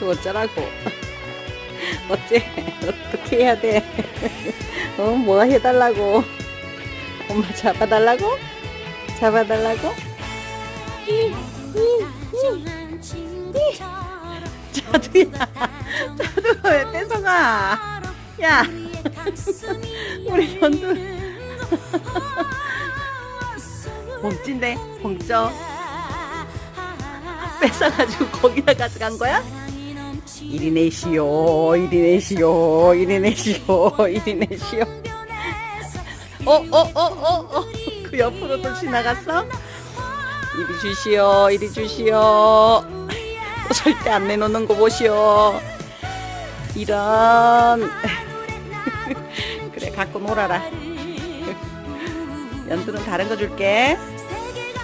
또 어쩌라고? 어째 어떻게 해야 돼? 어, 뭐 해달라고? 엄마 잡아달라고? 잡아달라고? 자두야 자두 왜 뺏어가? 야 우리 연두. 봉찐데 봉쪄? 뺏어가지고 거기다 가져간 거야? 이리 내시오 이리 내시오 이리 내시오 이리 내시오. 어어어어 어. 그 옆으로 또 지나갔어? 이리 주시오 이리 주시오. 절대 안 내놓는 거 보시오. 이런. 그래 갖고 놀아라. 연두는 다른 거 줄게